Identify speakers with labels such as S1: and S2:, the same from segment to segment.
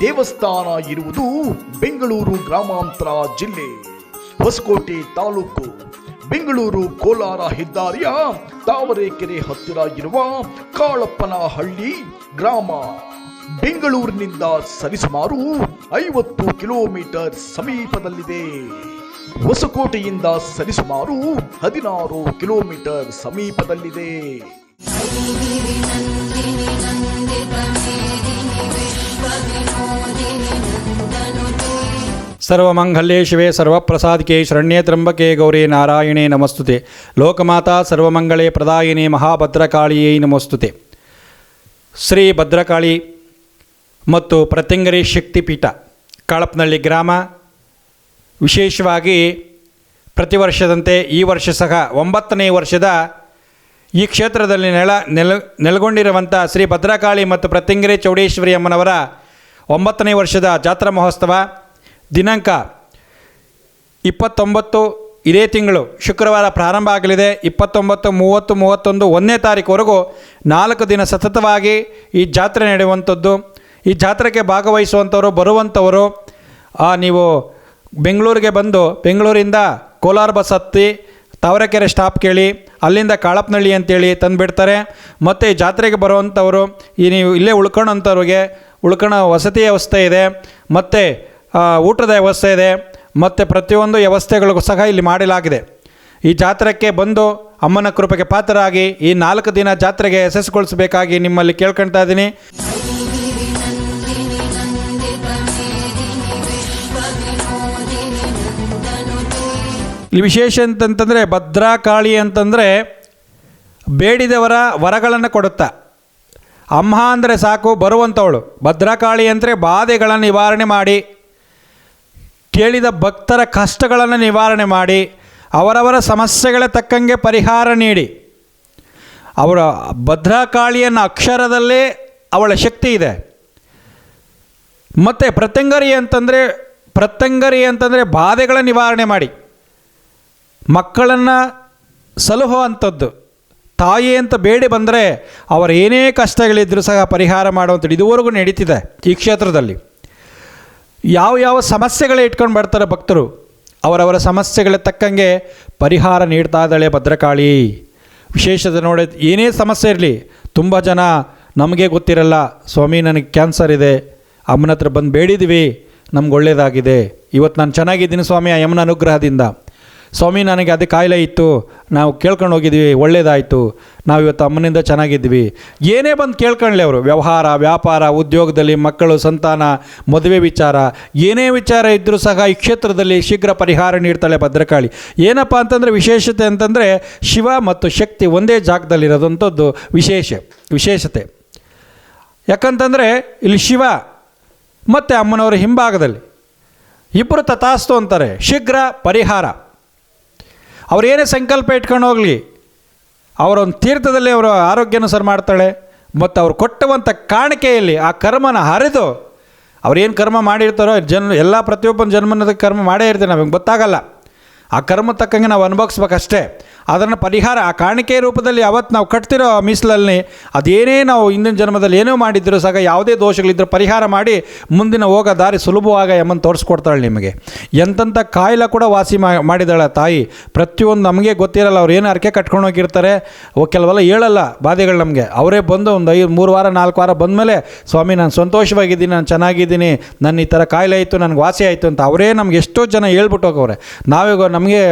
S1: ದೇವಸ್ಥಾನ ಇರುವುದು ಬೆಂಗಳೂರು ಗ್ರಾಮಾಂತರ ಜಿಲ್ಲೆ, ಹೊಸಕೋಟೆ ತಾಲೂಕು. ಬೆಂಗಳೂರು ಕೋಲಾರ ಹೆದ್ದಾರಿಯ ತಾವರೆಕೆರೆ ಹತ್ತಿರ ಇರುವ ಕಾಳಪ್ಪನಹಳ್ಳಿ ಗ್ರಾಮ. ಬೆಂಗಳೂರಿನಿಂದ ಸರಿಸುಮಾರು ಐವತ್ತು ಕಿಲೋಮೀಟರ್ ಸಮೀಪದಲ್ಲಿದೆ. ಹೊಸಕೋಟೆಯಿಂದ ಸರಿಸುಮಾರು ಹದಿನಾರು ಕಿಲೋಮೀಟರ್ ಸಮೀಪದಲ್ಲಿದೆ.
S2: ಸರ್ವಮಂಗಲ್ಯೇ ಶಿವೆ ಸರ್ವಪ್ರಸಾದಿಕೆ ಶರಣ್ಯೇ ತ್ರಂಬಕೆ ಗೌರಿ ನಾರಾಯಣೇ ನಮಸ್ತುತೆ. ಲೋಕಮಾತಾ ಸರ್ವಮಂಗಳೇ ಪ್ರದಾಯಿನಿ ಮಹಾಭದ್ರಕಾಳಿಯೇ ನಮಸ್ತುತೆ. ಶ್ರೀ ಭದ್ರಕಾಳಿ ಮತ್ತು ಪ್ರತ್ಯಂಗರಿ ಶಕ್ತಿಪೀಠ ಕಾಳಪ್ನಳ್ಳಿ ಗ್ರಾಮ. ವಿಶೇಷವಾಗಿ ಪ್ರತಿ ವರ್ಷದಂತೆ ಈ ವರ್ಷ ಸಹ ಒಂಬತ್ತನೇ ವರ್ಷದ ಈ ಕ್ಷೇತ್ರದಲ್ಲಿ ನೆಲ ನೆಲ ನೆಲೆಗೊಂಡಿರುವಂಥ ಶ್ರೀ ಭದ್ರಕಾಳಿ ಮತ್ತು ಪ್ರತ್ಯಂಗರಿ ಚೌಡೇಶ್ವರಿ ಅಮ್ಮನವರ ಒಂಬತ್ತನೇ ವರ್ಷದ ಜಾತ್ರಾ ಮಹೋತ್ಸವ ದಿನಾಂಕ ಇಪ್ಪತ್ತೊಂಬತ್ತು, ಇದೇ ತಿಂಗಳು ಶುಕ್ರವಾರ ಪ್ರಾರಂಭ ಆಗಲಿದೆ. ಇಪ್ಪತ್ತೊಂಬತ್ತು, ಮೂವತ್ತು, ಮೂವತ್ತೊಂದು, ಒಂದನೇ ತಾರೀಕುವರೆಗೂ ನಾಲ್ಕು ದಿನ ಸತತವಾಗಿ ಈ ಜಾತ್ರೆ ನಡೆಯುವಂಥದ್ದು. ಈ ಜಾತ್ರೆಗೆ ಭಾಗವಹಿಸುವಂಥವರು, ಬರುವಂಥವರು ನೀವು ಬೆಂಗಳೂರಿಗೆ ಬಂದು, ಬೆಂಗಳೂರಿಂದ ಕೋಲಾರ ಬಸ್ ಹತ್ತಿ, ತಾವರೆಕೆರೆ ಸ್ಟಾಪ್ ಕೇಳಿ, ಅಲ್ಲಿಂದ ಕಾಳಪ್ನಳ್ಳಿ ಅಂತೇಳಿ ತಂದುಬಿಡ್ತಾರೆ. ಮತ್ತು ಈ ಜಾತ್ರೆಗೆ ಬರುವಂಥವರು, ಈ ನೀವು ಇಲ್ಲೇ ಉಳ್ಕೊಳ್ಳೋಂಥವ್ರಿಗೆ ಉಳ್ಕೊಳ್ಳೋ ವಸತಿ ವ್ಯವಸ್ಥೆ ಇದೆ, ಮತ್ತು ಊಟದ ವ್ಯವಸ್ಥೆ ಇದೆ, ಮತ್ತು ಪ್ರತಿಯೊಂದು ವ್ಯವಸ್ಥೆಗಳಿಗೂ ಸಹ ಇಲ್ಲಿ ಮಾಡಲಾಗಿದೆ. ಈ ಜಾತ್ರೆಗೆ ಬಂದು ಅಮ್ಮನ ಕೃಪೆಗೆ ಪಾತ್ರರಾಗಿ ಈ ನಾಲ್ಕು ದಿನ ಜಾತ್ರೆಗೆ ಯಶಸ್ಸುಗೊಳಿಸಬೇಕಾಗಿ ನಿಮ್ಮಲ್ಲಿ ಕೇಳ್ಕೊಳ್ತಾ ಇದ್ದೀನಿ. ಇಲ್ಲಿ ವಿಶೇಷ ಅಂತಂತಂದರೆ ಭದ್ರಾಕಾಳಿ ಅಂತಂದರೆ ಬೇಡಿದವರ ವರಗಳನ್ನು ಕೊಡುತ್ತಾ. ಅಮ್ಮ ಅಂದರೆ ಸಾಕು ಬರುವಂಥವಳು ಭದ್ರಕಾಳಿ ಅಂದರೆ ಬಾಧೆಗಳನ್ನು ನಿವಾರಣೆ ಮಾಡಿ, ಕೇಳಿದ ಭಕ್ತರ ಕಷ್ಟಗಳನ್ನು ನಿವಾರಣೆ ಮಾಡಿ, ಅವರವರ ಸಮಸ್ಯೆಗಳ ತಕ್ಕಂಗೆ ಪರಿಹಾರ ನೀಡಿ. ಅವರ ಭದ್ರಕಾಳಿಯನ್ನು ಅಕ್ಷರದಲ್ಲೇ ಅವಳ ಶಕ್ತಿ ಇದೆ. ಮತ್ತು ಪ್ರತ್ಯಂಗರಿ ಅಂತಂದರೆ ಪ್ರತ್ಯಂಗರಿ ಅಂತಂದರೆ ಬಾಧೆಗಳ ನಿವಾರಣೆ ಮಾಡಿ. ಮಕ್ಕಳನ್ನು ಸಲಹೋ ಅಂಥದ್ದು ತಾಯಿ ಅಂತ ಬೇಡಿ ಬಂದರೆ ಅವರ ಏನೇ ಕಷ್ಟಗಳಿದ್ದರೂ ಸಹ ಪರಿಹಾರ ಮಾಡುವಂಥದ್ದು ಇದುವರೆಗೂ ನಡೀತಿದೆ ಈ ಕ್ಷೇತ್ರದಲ್ಲಿ. ಯಾವ ಯಾವ ಸಮಸ್ಯೆಗಳೇ ಇಟ್ಕೊಂಡು ಬರ್ತಾರೆ ಭಕ್ತರು, ಅವರವರ ಸಮಸ್ಯೆಗಳ ತಕ್ಕಂಗೆ ಪರಿಹಾರ ನೀಡ್ತಾ ಇದ್ದಾಳೆ ಭದ್ರಕಾಳಿ. ವಿಶೇಷತೆ ನೋಡಿ, ಏನೇ ಸಮಸ್ಯೆ ಇರಲಿ, ತುಂಬ ಜನ ನಮಗೆ ಗೊತ್ತಿರಲ್ಲ, ಸ್ವಾಮಿ ನನಗೆ ಕ್ಯಾನ್ಸರ್ ಇದೆ, ಅಮ್ಮನ ಹತ್ರ ಬಂದು ಬೇಡಿದ್ದೀವಿ, ನಮ್ಗೆ ಒಳ್ಳೆಯದಾಗಿದೆ ಇವತ್ತು ನಾನು ಚೆನ್ನಾಗಿದ್ದೀನಿ ಸ್ವಾಮಿ, ಆ ಯಮನ ಅನುಗ್ರಹದಿಂದ. ಸ್ವಾಮಿ, ನನಗೆ ಅದು ಕಾಯಿಲೆ ಇತ್ತು. ನಾವು ಕೇಳ್ಕೊಂಡು ಹೋಗಿದ್ವಿ, ಒಳ್ಳೇದಾಯಿತು. ನಾವು ಇವತ್ತು ಅಮ್ಮನಿಂದ ಚೆನ್ನಾಗಿದ್ವಿ. ಏನೇ ಬಂದು ಕೇಳ್ಕೊಳ್ಳಿ ಅವರು, ವ್ಯವಹಾರ, ವ್ಯಾಪಾರ, ಉದ್ಯೋಗದಲ್ಲಿ ಮಕ್ಕಳು, ಸಂತಾನ, ಮದುವೆ ವಿಚಾರ, ಏನೇ ವಿಚಾರ ಇದ್ದರೂ ಸಹ ಈ ಕ್ಷೇತ್ರದಲ್ಲಿ ಶೀಘ್ರ ಪರಿಹಾರ ನೀಡ್ತಾಳೆ ಭದ್ರಕಾಳಿ. ಏನಪ್ಪ ಅಂತಂದರೆ ವಿಶೇಷತೆ ಅಂತಂದರೆ ಶಿವ ಮತ್ತು ಶಕ್ತಿ ಒಂದೇ ಜಾಗದಲ್ಲಿರೋದಂಥದ್ದು ವಿಶೇಷ, ವಿಶೇಷತೆ. ಯಾಕಂತಂದರೆ ಇಲ್ಲಿ ಶಿವ ಮತ್ತು ಅಮ್ಮನವರ ಹಿಂಭಾಗದಲ್ಲಿ. ಇಬ್ಬರು ತಥಾಸ್ತು ಅಂತಾರೆ, ಶೀಘ್ರ ಪರಿಹಾರ. ಅವ್ರು ಏನೇ ಸಂಕಲ್ಪ ಇಟ್ಕೊಂಡು ಹೋಗಲಿ. ಅವರೊಂದು ತೀರ್ಥದಲ್ಲಿ ಅವರು ಆರೋಗ್ಯನ ಸರ್ ಮಾಡ್ತಾಳೆ. ಮತ್ತು ಅವ್ರು ಕೊಟ್ಟವಂಥ ಕಾಣಿಕೆಯಲ್ಲಿ ಆ ಕರ್ಮನ ಹರಿದು ಅವ್ರೇನು ಕರ್ಮ ಮಾಡಿರ್ತಾರೋ ಜನ್ಮ, ಎಲ್ಲ ಪ್ರತಿಯೊಬ್ಬನ ಜನ್ಮನದ ಕರ್ಮ ಮಾಡೇ ಇರ್ತೀವಿ ನಮಗೆ ಗೊತ್ತಾಗಲ್ಲ. ಆ ಕರ್ಮ ತಕ್ಕಂಗೆ ನಾವು ಅನುಭವಿಸ್ಬೇಕಷ್ಟೇ. ಅದನ್ನು ಪರಿಹಾರ, ಆ ಕಾಣಿಕೆ ರೂಪದಲ್ಲಿ ಅವತ್ತು ನಾವು ಕಟ್ತಿರೋ ಮೀಸಲಲ್ಲಿ ಅದೇನೇ ನಾವು ಹಿಂದಿನ ಜನ್ಮದಲ್ಲಿ ಏನೋ ಮಾಡಿದ್ದರೂ ಸಹ ಯಾವುದೇ ದೋಷಗಳಿದ್ದರೂ ಪರಿಹಾರ ಮಾಡಿ ಮುಂದಿನ ಹೋಗೋ ದಾರಿ ಸುಲಭವಾಗ ಅಮ್ಮನ ತೋರಿಸ್ಕೊಡ್ತಾಳೆ ನಿಮಗೆ. ಎಂತೆಂಥ ಕಾಯಿಲೆ ಕೂಡ ವಾಸಿ ಮಾಡಿದಾಳೆ ತಾಯಿ. ಪ್ರತಿಯೊಂದು ನಮಗೆ ಗೊತ್ತಿರಲ್ಲ ಅವ್ರು ಏನು ಅರ್ಕೆ ಕಟ್ಕೊಂಡು ಹೋಗಿರ್ತಾರೆ. ಓ, ಕೆಲವೆಲ್ಲ ಹೇಳಲ್ಲ ಬಾಧೆಗಳು ನಮಗೆ. ಅವರೇ ಬಂದು ಒಂದು ಐದು, ಮೂರು ವಾರ, ನಾಲ್ಕು ವಾರ ಬಂದಮೇಲೆ, ಸ್ವಾಮಿ, ನಾನು ಸಂತೋಷವಾಗಿದ್ದೀನಿ, ನಾನು ಚೆನ್ನಾಗಿದ್ದೀನಿ, ನನ್ನ ಈ ಥರ ಕಾಯಿಲೆ ಆಯಿತು, ನನಗೆ ವಾಸಿ ಆಯಿತು ಅಂತ ಅವರೇ ನಮ್ಗೆ ಎಷ್ಟೋ ಜನ ಹೇಳ್ಬಿಟ್ಟು ಹೋಗವ್ರೆ. ನಾವೀಗ ನಮಗೆ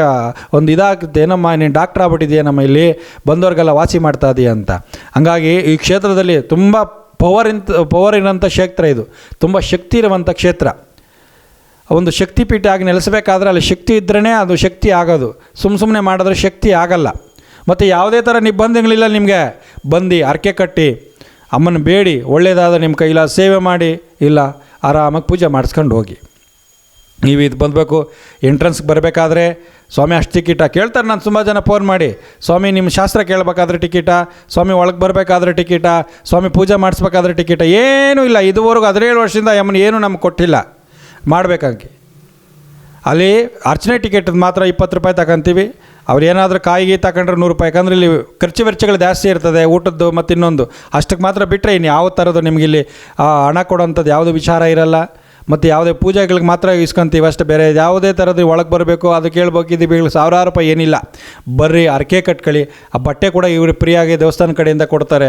S2: ಒಂದು ಇದಾಗುತ್ತೆ, ಏನಮ್ಮ, ನೀನು ಆಗ್ಬಿಟ್ಟಿದೆಯಾ ನಮ್ಮ ಇಲ್ಲಿ ಬಂದವ್ರಿಗೆಲ್ಲ ವಾಸಿ ಮಾಡ್ತಾ ಇದೆಯಾ ಅಂತ. ಹಂಗಾಗಿ ಈ ಕ್ಷೇತ್ರದಲ್ಲಿ ತುಂಬ ಪವರ್ ಇಂತ ಪವರ್ ಇರೋಂಥ ಕ್ಷೇತ್ರ ಇದು. ತುಂಬ ಶಕ್ತಿ ಇರುವಂಥ ಕ್ಷೇತ್ರ. ಒಂದು ಶಕ್ತಿಪೀಠ ಆಗಿ ನೆಲೆಸಬೇಕಾದ್ರೆ ಅಲ್ಲಿ ಶಕ್ತಿ ಇದ್ರೇ ಅದು ಶಕ್ತಿ ಆಗೋದು. ಸುಮ್ಮ ಸುಮ್ಮನೆ ಮಾಡಿದ್ರೆ ಶಕ್ತಿ ಆಗಲ್ಲ. ಮತ್ತು ಯಾವುದೇ ಥರ ನಿಬಂಧನೆಗಳಿಲ್ಲ ನಿಮಗೆ. ಬಂದು ಅರ್ಕೆ ಕಟ್ಟಿ, ಅಮ್ಮನ ಬೇಡಿ ಒಳ್ಳೆಯದಾದ ನಿಮ್ಮ ಕೈಲ ಸೇವೆ ಮಾಡಿ, ಇಲ್ಲ ಆರಾಮಾಗಿ ಪೂಜೆ ಮಾಡಿಸ್ಕೊಂಡು ಹೋಗಿ. ನೀವು ಇದು ಬಂದಬೇಕು ಎಂಟ್ರೆನ್ಸ್ಗೆ ಬರಬೇಕಾದ್ರೆ ಸ್ವಾಮಿ ಅಷ್ಟು ಟಿಕೆಟ ಕೇಳ್ತಾರೆ, ನಾನು ತುಂಬ ಜನ ಫೋನ್ ಮಾಡಿ. ಸ್ವಾಮಿ, ನಿಮ್ಮ ಶಾಸ್ತ್ರ ಕೇಳಬೇಕಾದ್ರೆ ಟಿಕೆಟ ಸ್ವಾಮಿ ಒಳಗೆ ಬರಬೇಕಾದ್ರೆ ಟಿಕೆಟಾ ಸ್ವಾಮಿ ಪೂಜೆ ಮಾಡಿಸ್ಬೇಕಾದ್ರೆ ಟಿಕೆಟ ಏನೂ ಇಲ್ಲ, ಇದುವರೆಗೂ ಹದಿನೇಳು ವರ್ಷದಿಂದ ಯಮನ್ ಏನೂ ನಮ್ಗೆ ಕೊಟ್ಟಿಲ್ಲ. ಮಾಡಬೇಕಾಗಿ. ಅಲ್ಲಿ ಅರ್ಚನೆ ಟಿಕೆಟ್ ಮಾತ್ರ ಇಪ್ಪತ್ತು ರೂಪಾಯಿ ತಗೊಂತೀವಿ. ಅವ್ರು ಏನಾದರೂ ಕಾಯಿಗೆ ತಗೊಂಡ್ರೆ ನೂರು ರೂಪಾಯಿ. ಯಾಕಂದ್ರೆ ಇಲ್ಲಿ ಖರ್ಚು ವೆಚ್ಚಗಳು ಜಾಸ್ತಿ ಇರ್ತದೆ, ಊಟದ್ದು ಮತ್ತು ಇನ್ನೊಂದು ಅಷ್ಟಕ್ಕೆ ಮಾತ್ರ ಬಿಟ್ಟರೆ ಇನ್ನು ಯಾವ ಥರದ್ದು ನಿಮಗಿಲ್ಲಿ ಹಣ ಕೊಡೋಂಥದ್ದು ಯಾವುದು ವಿಚಾರ ಇರಲ್ಲ. ಮತ್ತು ಯಾವುದೇ ಪೂಜೆಗಳಿಗೆ ಮಾತ್ರ ಇಸ್ಕೊಂತೀವಿ ಅಷ್ಟೇ. ಬೇರೆ ಯಾವುದೇ ಥರದ್ದು ಒಳಗೆ ಬರಬೇಕು, ಅದು ಕೇಳ್ಬೇಕು ಇದು ಬೀಳು ಸಾವಿರಾರು ರೂಪಾಯಿ ಏನಿಲ್ಲ. ಬರ್ರಿ, ಅರ್ಕೆ ಕಟ್ಕೊಳ್ಳಿ. ಆ ಬಟ್ಟೆ ಕೂಡ ಇವರು ಫ್ರೀಯಾಗಿ ದೇವಸ್ಥಾನ ಕಡೆಯಿಂದ ಕೊಡ್ತಾರೆ.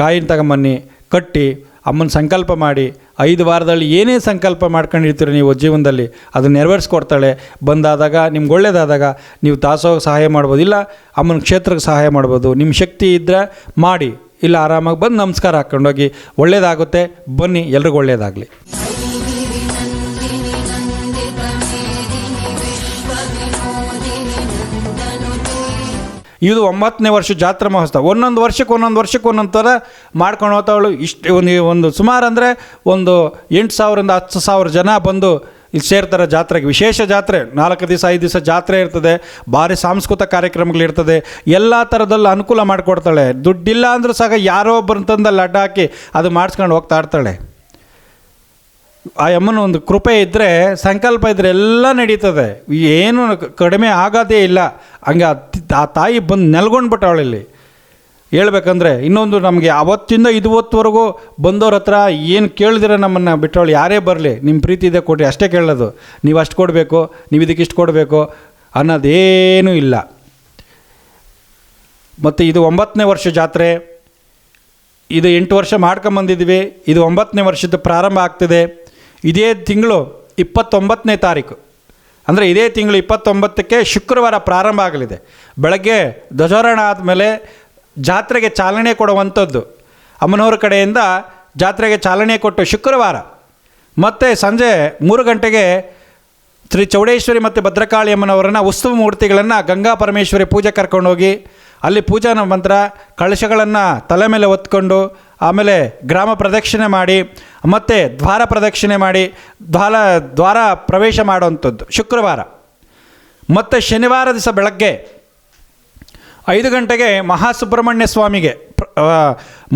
S2: ಕಾಯಿನ ತಗೊಂಬನ್ನಿ, ಕಟ್ಟಿ, ಅಮ್ಮನ ಸಂಕಲ್ಪ ಮಾಡಿ, ಐದು ವಾರದಲ್ಲಿ ಏನೇ ಸಂಕಲ್ಪ ಮಾಡ್ಕೊಂಡಿರ್ತೀರಿ ನೀವು ಜೀವನದಲ್ಲಿ ಅದು ನೆರವೇರಿಸ್ಕೊಡ್ತಾಳೆ. ಬಂದಾದಾಗ, ನಿಮ್ಗೆ ಒಳ್ಳೆಯದಾದಾಗ ನೀವು ದಾಸೋಗ ಸಹಾಯ ಮಾಡ್ಬೋದು. ಇಲ್ಲ, ಅಮ್ಮನ ಕ್ಷೇತ್ರಕ್ಕೆ ಸಹಾಯ ಮಾಡ್ಬೋದು. ನಿಮ್ಮ ಶಕ್ತಿ ಇದ್ದರೆ ಮಾಡಿ. ಇಲ್ಲ, ಆರಾಮಾಗಿ ಬಂದು ನಮಸ್ಕಾರ ಹಾಕ್ಕೊಂಡೋಗಿ ಒಳ್ಳೆಯದಾಗುತ್ತೆ ಬನ್ನಿ, ಎಲ್ರಿಗೂ ಒಳ್ಳೇದಾಗಲಿ. ಇದು ಒಂಬತ್ತನೇ ವರ್ಷ ಜಾತ್ರಾ ಮಹೋತ್ಸವ. ಒಂದೊಂದು ವರ್ಷಕ್ಕೆ ಒಂದೊಂದು ವರ್ಷಕ್ಕೆ ಒಂದೊಂದು ಥರ ಮಾಡ್ಕೊಂಡು ಹೋಗ್ತಾವಳು ಇಷ್ಟು ಒಂದು ಒಂದು ಸುಮಾರು ಅಂದರೆ ಒಂದು ಎಂಟು ಸಾವಿರದಿಂದ ಹತ್ತು ಸಾವಿರ ಜನ ಬಂದು ಇಲ್ಲಿ ಸೇರ್ತಾರೆ ಜಾತ್ರೆಗೆ. ವಿಶೇಷ ಜಾತ್ರೆ, ನಾಲ್ಕು ದಿವಸ, ಐದು ದಿವಸ ಜಾತ್ರೆ ಇರ್ತದೆ, ಭಾರಿ ಸಾಂಸ್ಕೃತಿಕ ಕಾರ್ಯಕ್ರಮಗಳಿರ್ತದೆ ಎಲ್ಲ ಥರದಲ್ಲೂ ಅನುಕೂಲ ಮಾಡಿಕೊಡ್ತಾಳೆ. ದುಡ್ಡಿಲ್ಲ ಅಂದರೂ ಸಹ ಯಾರೋ ಒಬ್ಬರನ್ನ ತಂದಲ್ಲಿ ಅಡ್ಡ ಹಾಕಿ ಅದು ಮಾಡಿಸ್ಕೊಂಡು ಹೋಗ್ತಾ ಇರ್ತಾಳೆ. ಆ ಅಮ್ಮನ ಒಂದು ಕೃಪೆ ಇದ್ದರೆ ಸಂಕಲ್ಪ ಇದ್ದರೆ ಎಲ್ಲ ನಡೀತದೆ. ಏನು ಕಡಿಮೆ ಆಗೋದೇ ಇಲ್ಲ. ಹಂಗೆ ಆ ತಾಯಿ ಬಂದು ನೆಲ್ಗೊಂಡು ಬಿಟ್ಟವಳಿಲ್ಲಿ ಹೇಳ್ಬೇಕಂದ್ರೆ ಇನ್ನೊಂದು ನಮಗೆ ಅವತ್ತಿಂದ ಇದುವತ್ತುವರೆಗೂ ಬಂದವ್ರ ಹತ್ರ ಏನು ಕೇಳಿದಿರ ನಮ್ಮನ್ನು ಬಿಟ್ಟವಳು ಯಾರೇ ಬರಲಿ ನಿಮ್ಮ ಪ್ರೀತಿ ಇದೆ ಕೊಡಿ ಅಷ್ಟೇ ಕೇಳೋದು. ನೀವು ಅಷ್ಟು ಕೊಡಬೇಕು, ನೀವು ಇದಕ್ಕೆ ಇಷ್ಟು ಕೊಡಬೇಕು ಅನ್ನೋದೇನೂ ಇಲ್ಲ. ಮತ್ತು ಇದು ಒಂಬತ್ತನೇ ವರ್ಷ ಜಾತ್ರೆ. ಇದು ಎಂಟು ವರ್ಷ ಮಾಡ್ಕೊಂಬಂದಿದ್ವಿ. ಇದು ಒಂಬತ್ತನೇ ವರ್ಷದ ಪ್ರಾರಂಭ ಆಗ್ತಿದೆ. ಇದೇ ತಿಂಗಳು ಇಪ್ಪತ್ತೊಂಬತ್ತನೇ ತಾರೀಕು. ಅಂದರೆ ಇದೇ ತಿಂಗಳು ಇಪ್ಪತ್ತೊಂಬತ್ತಕ್ಕೆ ಶುಕ್ರವಾರ ಪ್ರಾರಂಭ ಆಗಲಿದೆ. ಬೆಳಗ್ಗೆ ಧ್ವಜಾರೋಹಣ ಆದಮೇಲೆ ಜಾತ್ರೆಗೆ ಚಾಲನೆ ಕೊಡುವಂಥದ್ದು. ಅಮ್ಮನವ್ರ ಕಡೆಯಿಂದ ಜಾತ್ರೆಗೆ ಚಾಲನೆ ಕೊಟ್ಟು ಶುಕ್ರವಾರ. ಮತ್ತು ಸಂಜೆ ಮೂರು ಗಂಟೆಗೆ ಶ್ರೀ ಚೌಡೇಶ್ವರಿ ಮತ್ತು ಭದ್ರಕಾಳಿ ಅಮ್ಮನವರನ್ನು ಉತ್ಸವ ಮೂರ್ತಿಗಳನ್ನು ಗಂಗಾ ಪರಮೇಶ್ವರಿ ಪೂಜೆ ಕರ್ಕೊಂಡೋಗಿ ಅಲ್ಲಿ ಪೂಜಾ ನಂತರ ಕಳಶಗಳನ್ನು ತಲೆ ಮೇಲೆ ಹೊತ್ಕೊಂಡು ಆಮೇಲೆ ಗ್ರಾಮ ಪ್ರದಕ್ಷಿಣೆ ಮಾಡಿ, ಮತ್ತು ದ್ವಾರ ಪ್ರದಕ್ಷಿಣೆ ಮಾಡಿ ದ್ವಾರ ದ್ವಾರ ಪ್ರವೇಶ ಮಾಡುವಂಥದ್ದು, ಶುಕ್ರವಾರ. ಮತ್ತು ಶನಿವಾರ ದಿವಸ ಬೆಳಗ್ಗೆ ಐದು ಗಂಟೆಗೆ ಮಹಾಸುಬ್ರಹ್ಮಣ್ಯ ಸ್ವಾಮಿಗೆ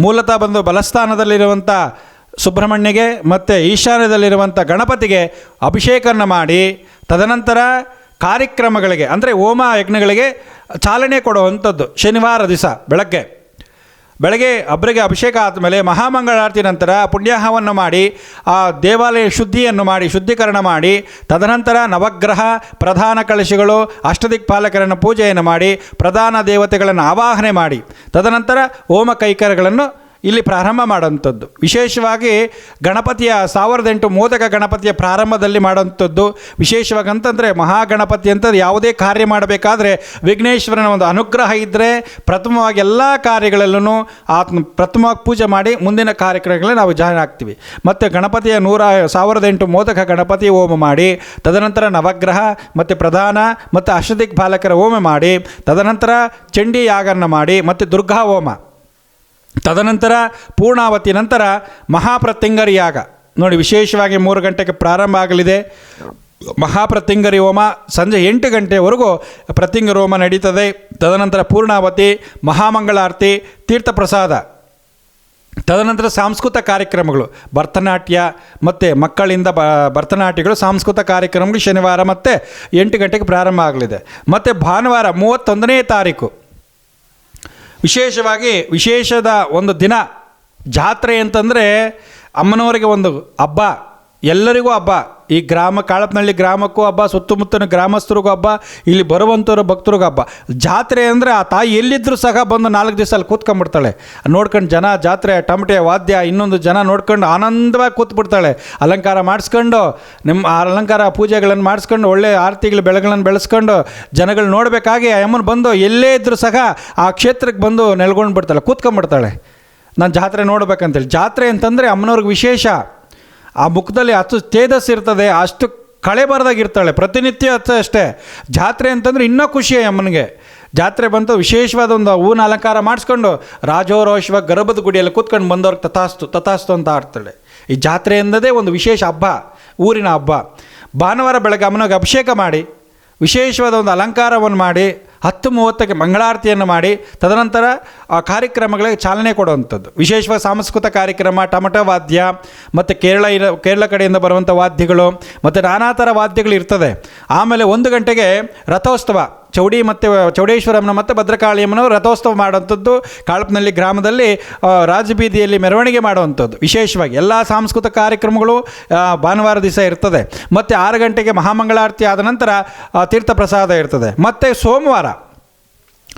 S2: ಮೂಲತಃ ಬಂದು ಬಲಸ್ಥಾನದಲ್ಲಿರುವಂಥ ಸುಬ್ರಹ್ಮಣ್ಯಗೆ ಮತ್ತು ಈಶಾನ್ಯದಲ್ಲಿರುವಂಥ ಗಣಪತಿಗೆ ಅಭಿಷೇಕವನ್ನು ಮಾಡಿ, ತದನಂತರ ಕಾರ್ಯಕ್ರಮಗಳಿಗೆ, ಅಂದರೆ ಹೋಮ ಯಜ್ಞಗಳಿಗೆ ಚಾಲನೆ ಕೊಡುವಂಥದ್ದು ಶನಿವಾರ ದಿವಸ ಬೆಳಗ್ಗೆ. ಬೆಳಗ್ಗೆ ಒಬ್ಬರಿಗೆ ಅಭಿಷೇಕ ಆದಮೇಲೆ ಮಹಾಮಂಗಳಾರತಿ ನಂತರ ಪುಣ್ಯಾಹವನ್ನು ಮಾಡಿ, ಆ ದೇವಾಲಯ ಶುದ್ಧಿಯನ್ನು ಮಾಡಿ, ಶುದ್ಧೀಕರಣ ಮಾಡಿ, ತದನಂತರ ನವಗ್ರಹ, ಪ್ರಧಾನ ಕಳಶಗಳು, ಅಷ್ಟದಿಕ್ಪಾಲಕರನ್ನು ಪೂಜೆಯನ್ನು ಮಾಡಿ, ಪ್ರಧಾನ ದೇವತೆಗಳನ್ನು ಆವಾಹನೆ ಮಾಡಿ, ತದನಂತರ ಓಮ ಕೈಕರ್ಯಗಳನ್ನು ಇಲ್ಲಿ ಪ್ರಾರಂಭ ಮಾಡುವಂಥದ್ದು. ವಿಶೇಷವಾಗಿ ಗಣಪತಿಯ ಸಾವಿರದ ಎಂಟು ಮೋದಕ ಗಣಪತಿಯ ಪ್ರಾರಂಭದಲ್ಲಿ ಮಾಡುವಂಥದ್ದು. ವಿಶೇಷವಾಗಿ ಅಂತಂದರೆ ಮಹಾಗಣಪತಿ ಅಂತ ಯಾವುದೇ ಕಾರ್ಯ ಮಾಡಬೇಕಾದ್ರೆ ವಿಘ್ನೇಶ್ವರನ ಒಂದು ಅನುಗ್ರಹ ಇದ್ದರೆ ಪ್ರಥಮವಾಗಿ ಎಲ್ಲ ಕಾರ್ಯಗಳಲ್ಲೂ ಆತ್ಮ ಪ್ರಥಮವಾಗಿ ಪೂಜೆ ಮಾಡಿ ಮುಂದಿನ ಕಾರ್ಯಕ್ರಮಗಳಲ್ಲಿ ನಾವು ಜಾಯ್ನ್ ಆಗ್ತೀವಿ. ಮತ್ತು ಗಣಪತಿಯ ನೂರ ಸಾವಿರದ ಎಂಟು ಮೋದಕ ಗಣಪತಿ ಹೋಮ ಮಾಡಿ, ತದನಂತರ ನವಗ್ರಹ, ಮತ್ತು ಪ್ರಧಾನ, ಮತ್ತು ಅಷ್ಟದಿಕ್ ಬಾಲಕರ ಹೋಮ ಮಾಡಿ, ತದನಂತರ ಚಂಡಿ ಯಾಗನ್ನು ಮಾಡಿ, ಮತ್ತು ದುರ್ಗಾ ಹೋಮ. ತದನಂತರ ಪೂರ್ಣಾವತಿ ನಂತರ ಮಹಾಪ್ರತ್ಯಂಗರಿ ಯಾಗ. ನೋಡಿ, ವಿಶೇಷವಾಗಿ ಮೂರು ಗಂಟೆಗೆ ಪ್ರಾರಂಭ ಆಗಲಿದೆ. ಮಹಾಪ್ರತ್ಯಂಗರಿ ಹೋಮ ಸಂಜೆ ಎಂಟು ಗಂಟೆವರೆಗೂ ಪ್ರತ್ಯಂಗರಿ ಹೋಮ ನಡೀತದೆ. ತದನಂತರ ಪೂರ್ಣಾವತಿ, ಮಹಾಮಂಗಳಾರತಿ, ತೀರ್ಥಪ್ರಸಾದ. ತದನಂತರ ಸಾಂಸ್ಕೃತ ಕಾರ್ಯಕ್ರಮಗಳು, ಭರತನಾಟ್ಯ ಮತ್ತು ಮಕ್ಕಳಿಂದ ಬ, ಭರತನಾಟ್ಯಗಳು ಸಾಂಸ್ಕೃತ ಕಾರ್ಯಕ್ರಮಗಳು ಶನಿವಾರ ಮತ್ತು ಎಂಟು ಗಂಟೆಗೆ ಪ್ರಾರಂಭ ಆಗಲಿದೆ. ಮತ್ತು ಭಾನುವಾರ ಮೂವತ್ತೊಂದನೇ ತಾರೀಕು. ವಿಶೇಷವಾಗಿ ವಿಶೇಷದ ಒಂದು ದಿನ ಜಾತ್ರೆ ಅಂತಂದರೆ ಅಮ್ಮನವರಿಗೆ ಒಂದು ಹಬ್ಬ ಎಲ್ಲರಿಗೂ ಹಬ್ಬ. ಈ ಗ್ರಾಮ ಕಾಳಪ್ನಳ್ಳಿ ಗ್ರಾಮಕ್ಕೂ ಹಬ್ಬ, ಸುತ್ತಮುತ್ತಲಿನ ಗ್ರಾಮಸ್ಥರಿಗೂ ಹಬ್ಬ, ಇಲ್ಲಿ ಬರುವಂಥವ್ರ ಭಕ್ತರಿಗೂ ಹಬ್ಬ. ಜಾತ್ರೆ ಅಂದರೆ ಆ ತಾಯಿ ಎಲ್ಲಿದ್ದರೂ ಸಹ ಬಂದು ನಾಲ್ಕು ದಿವಸ ಅಲ್ಲಿ ಕೂತ್ಕೊಂಡ್ಬಿಡ್ತಾಳೆ. ನೋಡ್ಕೊಂಡು ಜನ ಜಾತ್ರೆ, ಟಮಟೆ, ವಾದ್ಯ, ಇನ್ನೊಂದು ಜನ ನೋಡ್ಕೊಂಡು ಆನಂದವಾಗಿ ಕೂತ್ಬಿಡ್ತಾಳೆ. ಅಲಂಕಾರ ಮಾಡಿಸ್ಕೊಂಡು ನಿಮ್ಮ ಆ ಅಲಂಕಾರ ಪೂಜೆಗಳನ್ನು ಮಾಡಿಸ್ಕೊಂಡು, ಒಳ್ಳೆ ಆರತಿಗಳು, ಬೆಳೆಗಳನ್ನು ಬೆಳೆಸ್ಕೊಂಡು ಜನಗಳು ನೋಡಬೇಕಾಗಿ ಆ ಅಮ್ಮನ ಬಂದು ಎಲ್ಲೇ ಇದ್ದರೂ ಸಹ ಆ ಕ್ಷೇತ್ರಕ್ಕೆ ಬಂದು ನೆಲ್ಗೊಂಡು ಬಿಡ್ತಾಳೆ ಕೂತ್ಕೊಂಡ್ಬಿಡ್ತಾಳೆ. ನಾನು ಜಾತ್ರೆ ನೋಡ್ಬೇಕಂತೇಳಿ. ಜಾತ್ರೆ ಅಂತಂದರೆ ಅಮ್ಮನವ್ರಿಗೆ ವಿಶೇಷ. ಆ ಮುಖದಲ್ಲಿ ಅಷ್ಟು ತೇಜಸ್ ಇರ್ತದೆ, ಅಷ್ಟು ಕಳೆ ಬರ್ದಾಗಿರ್ತಾಳೆ ಪ್ರತಿನಿತ್ಯ ಅಷ್ಟೇ ಅಷ್ಟೇ. ಜಾತ್ರೆ ಅಂತಂದರೆ ಇನ್ನೂ ಖುಷಿ ಅಮ್ಮನಿಗೆ. ಜಾತ್ರೆ ಬಂತು, ವಿಶೇಷವಾದ ಒಂದು ಹೂವಿನ ಅಲಂಕಾರ ಮಾಡಿಸ್ಕೊಂಡು ರಾಜೋರೋಷವಾಗಿ ಗರ್ಭದ ಗುಡಿಯಲ್ಲಿ ಕೂತ್ಕೊಂಡು ಬಂದವ್ರಿಗೆ ತಥಾಸ್ತು ತಥಾಸ್ತು ಅಂತ ಆಡ್ತಾಳೆ ಈ ಜಾತ್ರೆ ಎಂದದೇ ಒಂದು ವಿಶೇಷ ಹಬ್ಬ, ಊರಿನ ಹಬ್ಬ. ಭಾನುವಾರ ಬೆಳಗ್ಗೆ ಅಮ್ಮನಿಗೆ ಅಭಿಷೇಕ ಮಾಡಿ, ವಿಶೇಷವಾದ ಒಂದು ಅಲಂಕಾರವನ್ನು ಮಾಡಿ ಹತ್ತು ಮೂವತ್ತಕ್ಕೆ ಮಂಗಳಾರತಿಯನ್ನು ಮಾಡಿ, ತದನಂತರ ಆ ಕಾರ್ಯಕ್ರಮಗಳಿಗೆ ಚಾಲನೆ ಕೊಡುವಂಥದ್ದು. ವಿಶೇಷವಾಗಿ ಸಾಂಸ್ಕೃತ ಕಾರ್ಯಕ್ರಮ, ಟಮಟೋ ವಾದ್ಯ, ಮತ್ತು ಕೇರಳ ಕೇರಳ ಕಡೆಯಿಂದ ಬರುವಂಥ ವಾದ್ಯಗಳು, ಮತ್ತು ನಾನಾ ಥರ ವಾದ್ಯಗಳು ಇರ್ತದೆ. ಆಮೇಲೆ ಒಂದು ಗಂಟೆಗೆ ರಥೋತ್ಸವ. ಚೌಡಿ ಮತ್ತು, ಚೌಡೇಶ್ವರಮ್ಮನ ಮತ್ತು ಭದ್ರಕಾಳಿಯಮ್ಮನ ರಥೋತ್ಸವ ಮಾಡುವಂಥದ್ದು ಕಾಳಪ್ನಲ್ಲಿ ಗ್ರಾಮದಲ್ಲಿ ರಾಜಬೀದಿಯಲ್ಲಿ ಮೆರವಣಿಗೆ ಮಾಡುವಂಥದ್ದು. ವಿಶೇಷವಾಗಿ ಎಲ್ಲ ಸಾಂಸ್ಕೃತಿಕ ಕಾರ್ಯಕ್ರಮಗಳು ಭಾನುವಾರ ದಿವಸ ಇರ್ತದೆ. ಮತ್ತು ಆರು ಗಂಟೆಗೆ ಮಹಾಮಂಗಳಾರತಿ ಆದ ನಂತರ ತೀರ್ಥ ಪ್ರಸಾದ ಇರ್ತದೆ. ಮತ್ತು ಸೋಮವಾರ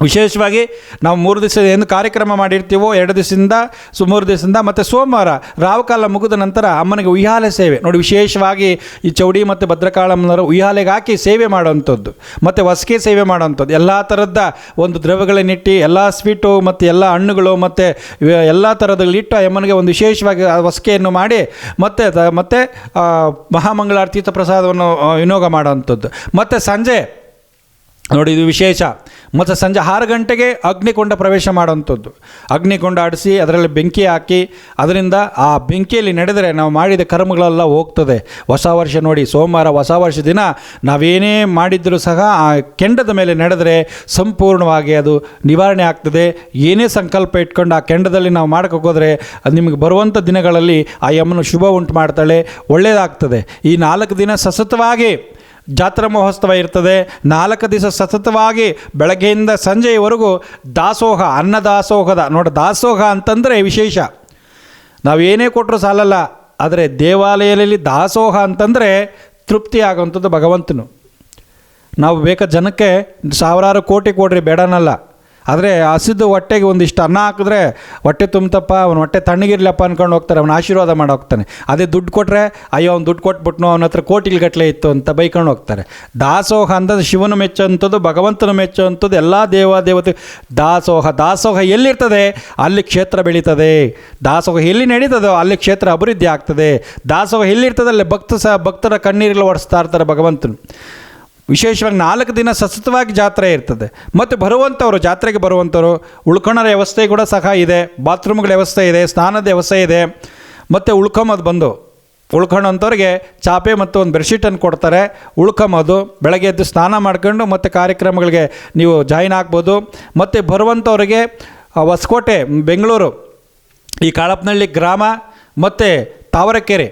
S2: ವಿಶೇಷವಾಗಿ ನಾವು ಮೂರು ದಿವಸ ಏನು ಕಾರ್ಯಕ್ರಮ ಮಾಡಿರ್ತೀವೋ ಎರಡು ದಿವಸದಿಂದ ಸುಮಾರು ಮೂರು ದಿವಸದಿಂದ ಮತ್ತು ಸೋಮವಾರ ರಾವಕಾಲ ಮುಗಿದ ನಂತರ ಅಮ್ಮನಿಗೆ ಉಯ್ಯಾಲೆ ಸೇವೆ. ನೋಡಿ ವಿಶೇಷವಾಗಿ ಈ ಚೌಡಿ ಮತ್ತು ಭದ್ರಕಾಳಮ್ಮನವರು ಉಯ್ಯಾಲೆಗೆ ಹಾಕಿ ಸೇವೆ ಮಾಡುವಂಥದ್ದು. ಮತ್ತು ಹೊಸಕೆ ಸೇವೆ ಮಾಡುವಂಥದ್ದು. ಎಲ್ಲ ಥರದ ಒಂದು ದ್ರವ್ಯಗಳನ್ನಿಟ್ಟು ಎಲ್ಲ ಸ್ವೀಟು ಮತ್ತು ಎಲ್ಲ ಹಣ್ಣುಗಳು ಮತ್ತು ಎಲ್ಲ ಥರದಲ್ಲಿಟ್ಟು ಅಮ್ಮನಿಗೆ ಒಂದು ವಿಶೇಷವಾಗಿ ಹೊಸ್ಕೆಯನ್ನು ಮಾಡಿ ಮತ್ತು ಮತ್ತು ತೀರ್ಥ ಪ್ರಸಾದವನ್ನು ವಿನಿಯೋಗ ಮಾಡುವಂಥದ್ದು. ಮತ್ತು ಸಂಜೆ ನೋಡಿ, ಇದು ವಿಶೇಷ. ಮತ್ತು ಸಂಜೆ ಆರು ಗಂಟೆಗೆ ಅಗ್ನಿಕೊಂಡ ಪ್ರವೇಶ ಮಾಡುವಂಥದ್ದು. ಅಗ್ನಿಕೊಂಡ ಆಡಿಸಿ, ಅದರಲ್ಲಿ ಬೆಂಕಿ ಹಾಕಿ, ಅದರಿಂದ ಆ ಬೆಂಕಿಯಲ್ಲಿ ನಡೆದರೆ ನಾವು ಮಾಡಿದ ಕರ್ಮಗಳೆಲ್ಲ ಹೋಗ್ತದೆ. ಹೊಸ ವರ್ಷ ನೋಡಿ, ಸೋಮವಾರ ಹೊಸ ವರ್ಷ ದಿನ, ನಾವೇನೇ ಮಾಡಿದರೂ ಸಹ ಆ ಕೆಂಡದ ಮೇಲೆ ನಡೆದರೆ ಸಂಪೂರ್ಣವಾಗಿ ಅದು ನಿವಾರಣೆ ಆಗ್ತದೆ. ಏನೇ ಸಂಕಲ್ಪ ಇಟ್ಕೊಂಡು ಆ ಕೆಂಡದಲ್ಲಿ ನಾವು ಹೋದರೆ, ಅದು ನಿಮಗೆ ಬರುವಂಥ ದಿನಗಳಲ್ಲಿ ಆ ಯಮ್ಮನ ಶುಭ ಉಂಟು ಮಾಡ್ತಾಳೆ ಒಳ್ಳೆಯದಾಗ್ತದೆ ಈ ನಾಲ್ಕು ದಿನ ಸತತವಾಗಿ ಜಾತ್ರಾ ಮಹೋತ್ಸವ ಇರ್ತದೆ. ನಾಲ್ಕು ದಿವಸ ಸತತವಾಗಿ ಬೆಳಗ್ಗೆಯಿಂದ ಸಂಜೆಯವರೆಗೂ ದಾಸೋಹ, ಅನ್ನದಾಸೋಹದ, ನೋಡಿ ದಾಸೋಹ ಅಂತಂದರೆ ವಿಶೇಷ. ನಾವೇನೇ ಕೊಟ್ಟರು ಸಾಲಲ್ಲ, ಆದರೆ ದೇವಾಲಯದಲ್ಲಿ ದಾಸೋಹ ಅಂತಂದರೆ ತೃಪ್ತಿ ಆಗುವಂಥದ್ದು ಭಗವಂತನು. ನಾವು ಬೇಕಾದ ಜನಕ್ಕೆ ಸಾವಿರಾರು ಕೋಟಿ ಕೊಡ್ರಿ, ಬೇಡನಲ್ಲ. ಆದರೆ ಹಸಿದು ಹೊಟ್ಟೆಗೆ ಒಂದಿಷ್ಟು ಅನ್ನ ಹಾಕಿದ್ರೆ ಹೊಟ್ಟೆ ತುಂಬ್ತಪ್ಪ, ಅವನ ಹೊಟ್ಟೆ ತಣ್ಣಗಿರ್ಲಪ್ಪ ಅನ್ಕೊಂಡು ಹೋಗ್ತಾರೆ, ಅವನ ಆಶೀರ್ವಾದ ಮಾಡಿ ಹೋಗ್ತಾನೆ. ಅದೇ ದುಡ್ಡು ಕೊಟ್ಟರೆ ಅಯ್ಯೋ, ಅವ್ನು ದುಡ್ಡು ಕೊಟ್ಬಿಟ್ನು, ಅವನ ಹತ್ರ ಕೋಟಿಗಟ್ಟಲೆ ಇತ್ತು ಅಂತ ಬೈಕೊಂಡು ಹೋಗ್ತಾರೆ. ದಾಸೋಹ ಅಂದರೆ ಶಿವನ ಮೆಚ್ಚುವಂಥದ್ದು, ಭಗವಂತನ ಮೆಚ್ಚುವಂಥದ್ದು, ಎಲ್ಲ ದೇವಾದೇವತೆ ದಾಸೋಹ ದಾಸೋಹ ಎಲ್ಲಿರ್ತದೆ? ಅಲ್ಲಿ ಕ್ಷೇತ್ರ ಬೆಳೀತದೆ. ದಾಸೋಹ ಎಲ್ಲಿ ನಡೀತದೋ, ಅಲ್ಲಿ ಕ್ಷೇತ್ರ ಅಭಿವೃದ್ಧಿ ಆಗ್ತದೆ. ದಾಸೋಹ ಎಲ್ಲಿರ್ತದೆ? ಅಲ್ಲಿ ಭಕ್ತ ಸಹ ಭಕ್ತರ ಕಣ್ಣೀರಲ್ಲಿ ಒಡಿಸ್ತಾ ಇರ್ತಾರೆ ಭಗವಂತನು. ವಿಶೇಷವಾಗಿ ನಾಲ್ಕು ದಿನ ಸತತವಾಗಿ ಜಾತ್ರೆ ಇರ್ತದೆ. ಮತ್ತು ಬರುವಂಥವರು ಜಾತ್ರೆಗೆ ಬರುವಂಥವರು ಉಳ್ಕೊಳ್ಳೋ ವ್ಯವಸ್ಥೆ ಕೂಡ ಸಹ ಇದೆ, ಬಾತ್ರೂಮ್ಗಳ ವ್ಯವಸ್ಥೆ ಇದೆ, ಸ್ನಾನದ ವ್ಯವಸ್ಥೆ ಇದೆ. ಮತ್ತು ಉಳ್ಕೊಂಬೋದು ಬಂದು ಉಳ್ಕೊಳ್ಳೋಂಥವ್ರಿಗೆ ಚಾಪೆ ಮತ್ತು ಒಂದು ಬೆಡ್ಶೀಟನ್ನು ಕೊಡ್ತಾರೆ. ಉಳ್ಕೊಂಬೋದು ಬೆಳಗ್ಗೆ ಎದ್ದು ಸ್ನಾನ ಮಾಡ್ಕೊಂಡು ಮತ್ತು ಕಾರ್ಯಕ್ರಮಗಳಿಗೆ ನೀವು ಜಾಯಿನ್ ಆಗ್ಬೋದು. ಮತ್ತು ಬರುವಂಥವ್ರಿಗೆ ಹೊಸಕೋಟೆ, ಬೆಂಗಳೂರು, ಈ ಕಾಳಪ್ಪನಹಳ್ಳಿ ಗ್ರಾಮ, ಮತ್ತು ತಾವರೆಕೆರೆ,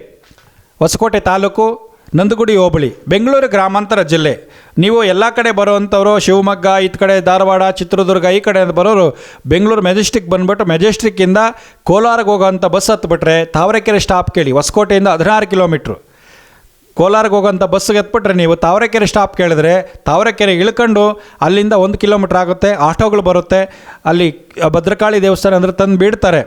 S2: ಹೊಸಕೋಟೆ ತಾಲೂಕು ನಂದಗುಡಿ ಹೋಬಳಿ, ಬೆಂಗಳೂರು ಗ್ರಾಮಾಂತರ ಜಿಲ್ಲೆ. ನೀವು ಎಲ್ಲ ಕಡೆ ಬರುವಂಥವ್ರು, ಶಿವಮೊಗ್ಗ ಈ ಕಡೆ ಧಾರವಾಡ, ಚಿತ್ರದುರ್ಗ, ಈ ಕಡೆ ಬರೋರು, ಬೆಂಗಳೂರು ಮೆಜೆಸ್ಟಿಕ್ ಬಂದುಬಿಟ್ಟು ಮೆಜೆಸ್ಟಿಕ್ಕಿಂದ ಕೋಲಾರಕ್ಕೆ ಹೋಗೋಂಥ ಬಸ್ ಹತ್ಬಿಟ್ರೆ, ತಾವರೆಕೆರೆ ಸ್ಟಾಪ್ ಕೇಳಿ, ಹೊಸಕೋಟೆಯಿಂದ ಹದಿನಾರು ಕಿಲೋಮೀಟ್ರು. ಕೋಲಾರಕ್ಕೆ ಹೋಗೋಂಥ ಬಸ್ಸಿಗೆ ಎತ್ಬಿಟ್ರೆ ನೀವು ತಾವರೆಕೆರೆ ಸ್ಟಾಪ್ ಕೇಳಿದ್ರೆ, ತಾವರೆಕೆರೆ ಇಳ್ಕೊಂಡು ಅಲ್ಲಿಂದ ಒಂದು ಕಿಲೋಮೀಟ್ರ್ ಆಗುತ್ತೆ, ಆಟೋಗಳು ಬರುತ್ತೆ, ಅಲ್ಲಿ ಭದ್ರಕಾಳಿ ದೇವಸ್ಥಾನ ಅಂದರೆ ತಂದು ಬಿಡ್ತಾರೆ.